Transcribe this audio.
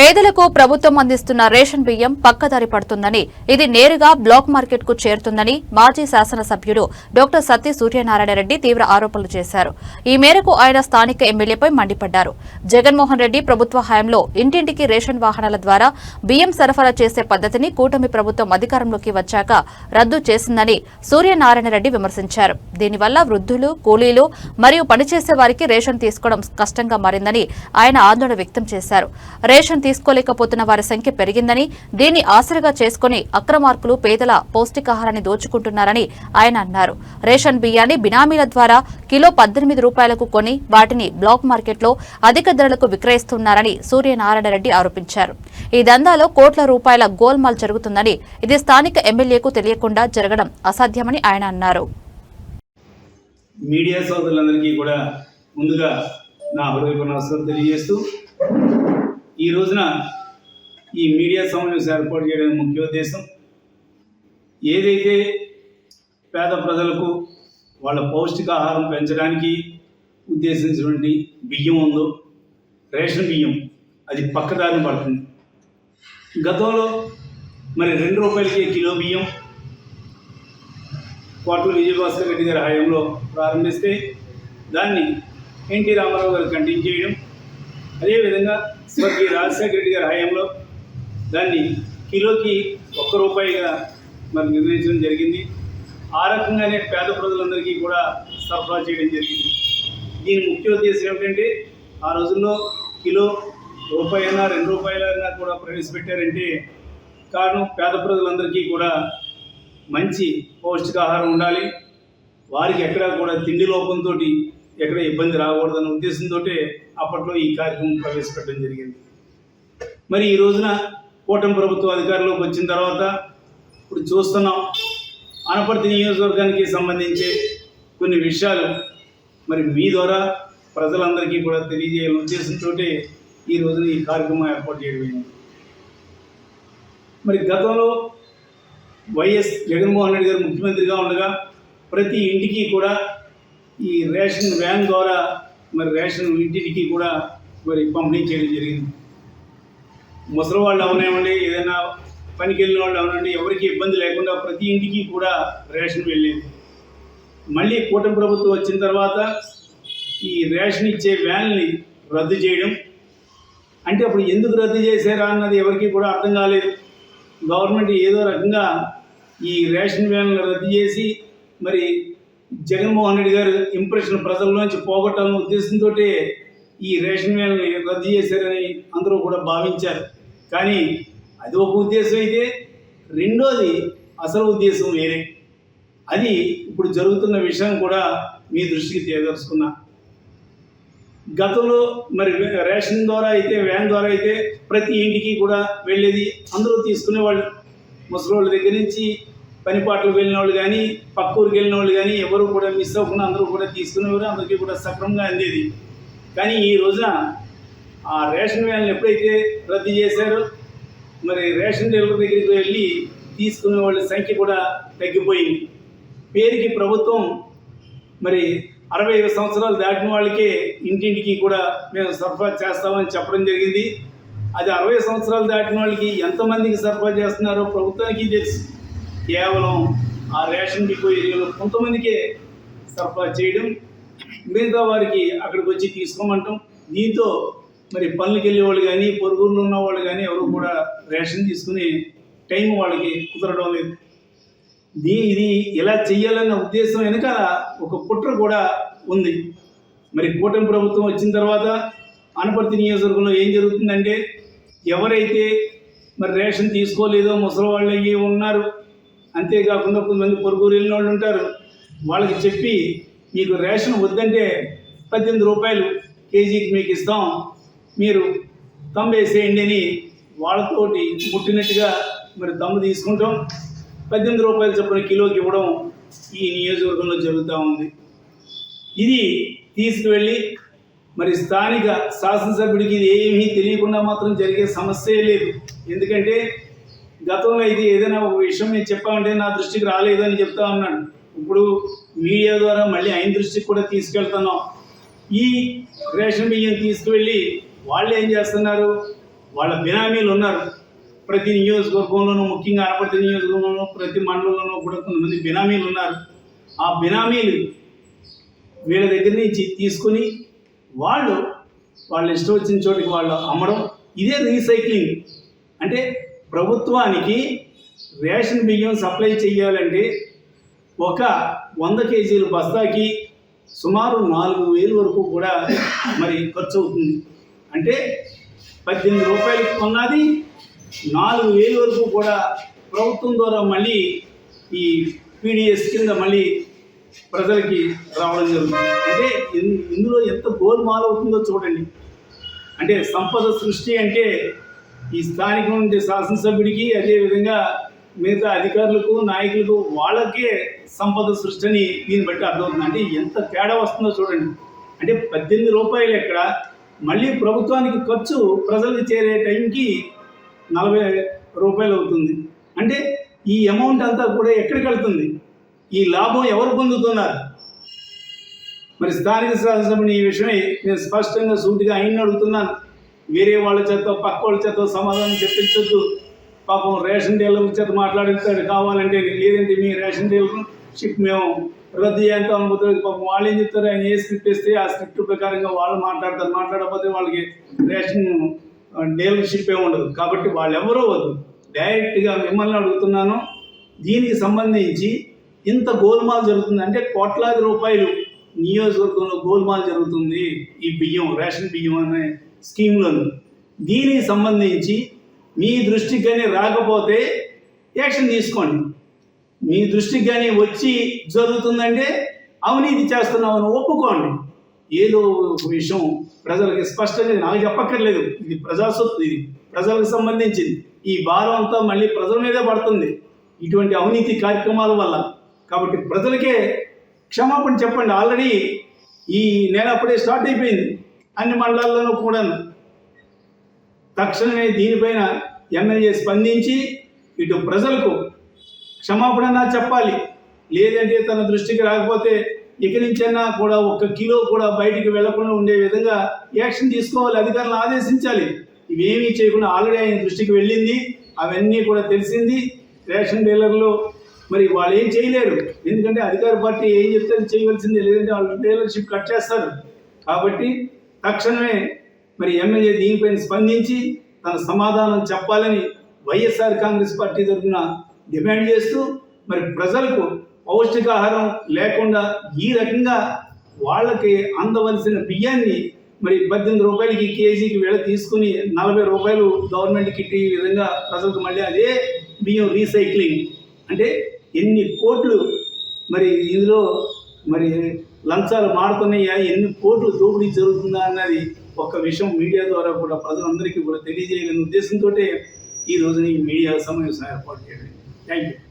పేదలకు ప్రభుత్వం అందిస్తున్న రేషన్ బియ్యం పక్కదారి పడుతుందని ఇది నేరుగా బ్లాక్ మార్కెట్కు చేరుతుందని మాజీ శాసనసభ్యుడు డాక్టర్ సత్య సూర్యనారాయణ రెడ్డి తీవ్ర ఆరోపణలు చేశారు. ఈ మేరకు ఆయన స్థానిక ఎమ్మెల్యేపై మండిపడ్డారు. జగన్మోహన్ రెడ్డి ప్రభుత్వ హయాంలో ఇంటింటికి రేషన్ వాహనాల ద్వారా బియ్యం సరఫరా చేసే పద్ధతిని కూటమి ప్రభుత్వం అధికారంలోకి వచ్చాక రద్దు చేసిందని సూర్యనారాయణ రెడ్డి విమర్శించారు. దీనివల్ల వృద్ధులు కూలీలు మరియు పనిచేసే వారికి రేషన్ తీసుకోవడం కష్టంగా మారిందని ఆయన ఆందోళన వ్యక్తం చేశారు. రేషన్ తీసుకోలేకపోతున్న వారి సంఖ్య పెరిగిందని దీన్ని ఆసరగా చేసుకుని అక్రమార్కులు పేదల పౌష్టికాహారాన్ని దోచుకుంటున్నారని ఆయన అన్నారు. రేషన్ బియ్యాన్ని బినామీల ద్వారా కిలో పద్దెనిమిది రూపాయలకు కొని వాటిని బ్లాక్ మార్కెట్లో అధిక ధరలకు విక్రయిస్తున్నారని సూర్యనారాయణ రెడ్డి ఆరోపించారు. ఈ దందాలో కోట్ల రూపాయల గోల్మాల్ జరుగుతుందని ఇది స్థానిక ఎమ్మెల్యేకు తెలియకుండా జరగడం అసాధ్యమని ఆయన అన్నారు. మీడియా సోదరులందరికీ కూడా ముందుగా నా హృదయపూర్ణ నమస్కారం తెలియజేస్తూ ఈ రోజున ఈ మీడియా సమావేశం ఏర్పాటు చేయడానికి ముఖ్య ఉద్దేశం. ఏదైతే పేద ప్రజలకు వాళ్ళ పౌష్టికాహారం పెంచడానికి ఉద్దేశించినటువంటి బియ్యం ఉందో రేషన్ బియ్యం అది పక్కదారిని పడుతుంది. గతంలో మరి రెండు రూపాయలకి కిలో బియ్యం కోట్ల విజయభాస్కర్ రెడ్డి గారి హయాంలో ప్రారంభిస్తే దాన్ని ఎన్టీ రామారావు గారు కంటిన్యూ చేయడం. అదేవిధంగా స్వర్గీయ రాజశేఖర రెడ్డి గారి హయాంలో దాన్ని కిలోకి ఒక్క రూపాయిగా మరి నిర్ణయించడం జరిగింది. ఆ రకంగానే పేద ప్రజలందరికీ కూడా సరఫరా చేయడం జరిగింది. దీని ముఖ్య ఉద్దేశం ఏమిటంటే ఆ రోజుల్లో కిలో రూపాయి అయినా రెండు రూపాయలైనా కూడా ప్రవేశపెట్టారంటే కారణం పేద ప్రజలందరికీ కూడా మంచి పౌష్టికాహారం ఉండాలి. వారికి ఎక్కడా కూడా తిండి లోపంతో ఎక్కడ ఇబ్బంది రాకూడదన్న ఉద్దేశంతో అప్పట్లో ఈ కార్యక్రమం ప్రవేశపెట్టడం జరిగింది. మరి ఈ రోజున కూటమి ప్రభుత్వ అధికారంలోకి వచ్చిన తర్వాత ఇప్పుడు చూస్తున్నాం అనపర్తి నియోజకవర్గానికి సంబంధించి కొన్ని విషయాలు మరి మీ ద్వారా ప్రజలందరికీ కూడా తెలియజేయాలని ఉద్దేశంతో ఈ రోజున ఈ కార్యక్రమం ఏర్పాటు చేయడం మరి గతంలో వైఎస్ జగన్మోహన్ రెడ్డి గారు ముఖ్యమంత్రిగా ఉండగా ప్రతి ఇంటికి కూడా ఈ రేషన్ వ్యాన్ ద్వారా మరి రేషన్ ఇంటికి కూడా మరి పంపిణీ చేయడం జరిగింది. ముసలి వాళ్ళు అవనివ్వండి ఏదైనా పనికి వెళ్ళిన వాళ్ళు అవనండి ఎవరికి ఇబ్బంది లేకుండా ప్రతి ఇంటికి కూడా రేషన్ వెళ్ళేది. మళ్ళీ కూటమి ప్రభుత్వం వచ్చిన తర్వాత ఈ రేషన్ ఇచ్చే వ్యాన్ని రద్దు చేయడం. అంటే అప్పుడు ఎందుకు రద్దు చేశారా అన్నది ఎవరికి కూడా అర్థం కాలేదు. గవర్నమెంట్ ఏదో రకంగా ఈ రేషన్ వ్యాన్లు రద్దు చేసి మరి జగన్మోహన్ రెడ్డి గారు ఇంప్రెషన్ ప్రజల్లోంచి పోగొట్టాలనే ఉద్దేశంతో ఈ రేషన్ మేళని రద్దు చేశారని అందరూ కూడా భావించారు. కానీ అది ఒక ఉద్దేశం అయితే రెండోది అసలు ఉద్దేశం వేరే. అది ఇప్పుడు జరుగుతున్న విషయం కూడా మీ దృష్టికి తీయదలుచుకున్నా గతంలో మరి రేషన్ ద్వారా అయితే వ్యాన్ ద్వారా అయితే ప్రతి ఇంటికి కూడా వెళ్ళేది అందరూ తీసుకునేవాళ్ళు. ముసలి వాళ్ళ దగ్గర నుంచి పనిపాట్లు వెళ్ళిన వాళ్ళు కానీ పక్క ఊరికి వెళ్ళిన వాళ్ళు కానీ ఎవరు కూడా మిస్ అవ్వకుండా అందరూ కూడా తీసుకునేవారు అందరికీ కూడా సక్రమంగా అందేది. కానీ ఈ రోజున ఆ రేషన్ వ్యాన్లు ఎప్పుడైతే రద్దు చేశారో మరి రేషన్ డీలర్ దగ్గరికి వెళ్ళి తీసుకునే వాళ్ళ సంఖ్య కూడా తగ్గిపోయింది. పేరుకి ప్రభుత్వం మరి అరవై ఐదు సంవత్సరాలు దాటిన వాళ్ళకే ఇంటింటికి కూడా మేము సరఫరా చేస్తామని చెప్పడం జరిగింది. అది అరవై సంవత్సరాలు దాటిన వాళ్ళకి ఎంతమందికి సరఫరా చేస్తున్నారో ప్రభుత్వానికి తెలుసు. కేవలం ఆ రేషన్ డిపో కొంతమందికే సరఫరా చేయడం మిగతా వారికి అక్కడికి వచ్చి తీసుకోమంటాం. దీంతో మరి పనులకు వెళ్ళే వాళ్ళు కానీ పొరుగురులో ఉన్న వాళ్ళు కానీ ఎవరు కూడా రేషన్ తీసుకుని టైం వాళ్ళకి కుదరడం లేదు. దీ ఇది ఇలా చెయ్యాలన్న ఉద్దేశం వెనకాల ఒక కుట్ర కూడా ఉంది. మరి కూటమి ప్రభుత్వం వచ్చిన తర్వాత అనపర్తి నియోజకవర్గంలో ఏం జరుగుతుందంటే ఎవరైతే మరి రేషన్ తీసుకోలేదో ముసలి వాళ్ళు ఉన్నారు అంతేకాకుండా కొంతమంది పొరుగురు వెళ్ళిన వాళ్ళు ఉంటారు. వాళ్ళకి చెప్పి మీకు రేషన్ వద్దంటే పద్దెనిమిది రూపాయలు కేజీకి మీకు ఇస్తాం. మీరు తమ్ము వేసేయండి అని వాళ్ళతోటి ముట్టినట్టుగా మరి తమ్ము తీసుకుంటాం. పద్దెనిమిది రూపాయల చొప్పున కిలోకి ఇవ్వడం ఈ నియోజకవర్గంలో జరుగుతూ ఉంది. ఇది తీసుకువెళ్ళి మరి స్థానిక శాసనసభ్యుడికి ఇది ఏమీ తెలియకుండా మాత్రం జరిగే సమస్యే లేదు. ఎందుకంటే గతంలో ఇది ఏదైనా ఒక విషయం నేను చెప్పామంటే నా దృష్టికి రాలేదు అని చెప్తా ఉన్నాడు. ఇప్పుడు మీడియా ద్వారా మళ్ళీ ఆయన దృష్టికి కూడా తీసుకెళ్తున్నాం. ఈ రేషన్ బియ్యం తీసుకువెళ్ళి వాళ్ళు ఏం చేస్తున్నారు? వాళ్ళ బినామీలు ఉన్నారు. ప్రతి నియోజకవర్గంలోనూ ముఖ్యంగా అనపర్తి నియోజకవర్గంలోనూ ప్రతి మండలంలోనూ కూడా కొంతమంది బినామీలు ఉన్నారు. ఆ బినామీలు వీళ్ళ దగ్గర నుంచి తీసుకుని వాళ్ళు వాళ్ళ ఇష్టం వచ్చిన చోటికి వాళ్ళు అమ్మడం ఇదే రీసైక్లింగ్. అంటే ప్రభుత్వానికి రేషన్ బియ్యం సప్లై చేయాలంటే ఒక వంద కేజీల బస్తాకి సుమారు నాలుగు వేలు వరకు కూడా మరి ఖర్చు అవుతుంది. అంటే పద్దెనిమిది రూపాయలు కొన్నది నాలుగు వేలు వరకు కూడా ప్రభుత్వం ద్వారా మళ్ళీ ఈ పీడిఎస్ కింద మళ్ళీ ప్రజలకి రావడం జరుగుతుంది. అంటే ఇందులో ఎంత గోల్మాల్ అవుతుందో చూడండి. అంటే సంపద సృష్టి అంటే ఈ స్థానిక ఉండే శాసనసభ్యుడికి అదేవిధంగా మిగతా అధికారులకు నాయకులకు వాళ్ళకే సంపద సృష్టి అని దీన్ని బట్టి అర్థమవుతుంది. అంటే ఎంత తేడా వస్తుందో చూడండి. అంటే పద్దెనిమిది రూపాయలు ఎక్కడ? మళ్ళీ ప్రభుత్వానికి ఖర్చు ప్రజలకు చేరే టైంకి నలభై రూపాయలు అవుతుంది. అంటే ఈ అమౌంట్ అంతా కూడా ఎక్కడికి వెళ్తుంది? ఈ లాభం ఎవరు పొందుతున్నారు? మరి స్థానిక శాసనసభని ఈ విషయమై నేను స్పష్టంగా సూటిగా ఆయన అడుగుతున్నాను. వేరే వాళ్ళ చేత పక్క వాళ్ళ చేత సమాధానం చెప్పించొద్దు. పాపం రేషన్ డీలర్ చేత మాట్లాడిస్తాడు కావాలంటే లేదంటే మీ రేషన్ డీలర్ షిప్ మేము రద్దు చేయాలంటే అనుకుంటుంది పాపం వాళ్ళు ఏం చెప్తారు? ఆయన ఏ స్క్రిప్ట్ ఇస్తే ఆ స్క్రిప్ట్ ప్రకారంగా వాళ్ళు మాట్లాడతారు. మాట్లాడకపోతే వాళ్ళకి రేషన్ డీలర్షిప్ ఏమి ఉండదు. కాబట్టి వాళ్ళు ఎవరూ వద్దు. డైరెక్ట్గా మిమ్మల్ని అడుగుతున్నాను. దీనికి సంబంధించి ఇంత గోల్మాల్ జరుగుతుంది. అంటే కోట్లాది రూపాయలు నియోజకవర్గంలో గోల్మాల్ జరుగుతుంది. ఈ బియ్యం రేషన్ బియ్యం అనే స్కీమ్లను. దీనికి సంబంధించి మీ దృష్టికి కానీ రాకపోతే యాక్షన్ తీసుకోండి. మీ దృష్టికి కానీ వచ్చి జరుగుతుందంటే అవినీతి చేస్తున్నామని ఒప్పుకోండి. ఏదో ఒక విషయం ప్రజలకి స్పష్టంగా నాకు చెప్పక్కర్లేదు. ఇది ప్రజాసొత్తు ఇది ప్రజలకు సంబంధించింది. ఈ భారం అంతా మళ్ళీ ప్రజల మీదే పడుతుంది. ఇటువంటి అవినీతి కార్యక్రమాల వల్ల. కాబట్టి ప్రజలకే క్షమాపణ చెప్పండి. ఆల్రెడీ ఈ నెల అప్పుడే స్టార్ట్ అయిపోయింది. అన్ని మండలాల్లోనూ కూడాను తక్షణమే దీనిపైన ఎమ్మెల్యే స్పందించి ఇటు ప్రజలకు క్షమాపణ చెప్పాలి. లేదంటే తన దృష్టికి రాకపోతే ఇక నుంచైనా కూడా ఒక్క కిలో కూడా బయటికి వెళ్ళకుండా ఉండే విధంగా యాక్షన్ తీసుకోవాలి అధికారులను ఆదేశించాలి. ఇవేమీ చేయకుండా ఆల్రెడీ ఆయన దృష్టికి వెళ్ళింది అవన్నీ కూడా తెలిసింది. రేషన్ డీలర్లు మరి వాళ్ళు ఏం చేయలేరు. ఎందుకంటే అధికార పార్టీ ఏం చెప్తే చేయవలసిందే లేదంటే వాళ్ళు డీలర్షిప్ కట్ చేస్తారు. కాబట్టి తక్షణమే మరి ఎమ్మెల్యే దీనిపైన స్పందించి తన సమాధానం చెప్పాలని వైఎస్ఆర్ కాంగ్రెస్ పార్టీ తరఫున డిమాండ్ చేస్తూ మరి ప్రజలకు పౌష్టికాహారం లేకుండా ఈ రకంగా వాళ్ళకి అందవలసిన బియ్యాన్ని మరి పద్దెనిమిది రూపాయలకి కేజీకి వేళ తీసుకుని నలభై రూపాయలు గవర్నమెంట్కి ఇట్టి ఈ విధంగా ప్రజలకు మళ్ళీ అదే బియ్యం రీసైక్లింగ్. అంటే ఎన్ని కోట్లు మరి ఇందులో మరి లంచాలు మారుతున్నాయా? ఎన్ని కోట్లు దోపిడీ జరుగుతుందా అన్నది ఒక్క విషయం మీడియా ద్వారా కూడా ప్రజలందరికీ కూడా తెలియజేయాలనే ఉద్దేశంతో ఈ రోజున ఈ మీడియా సమావేశం ఏర్పాటు చేయండి థ్యాంక్ యూ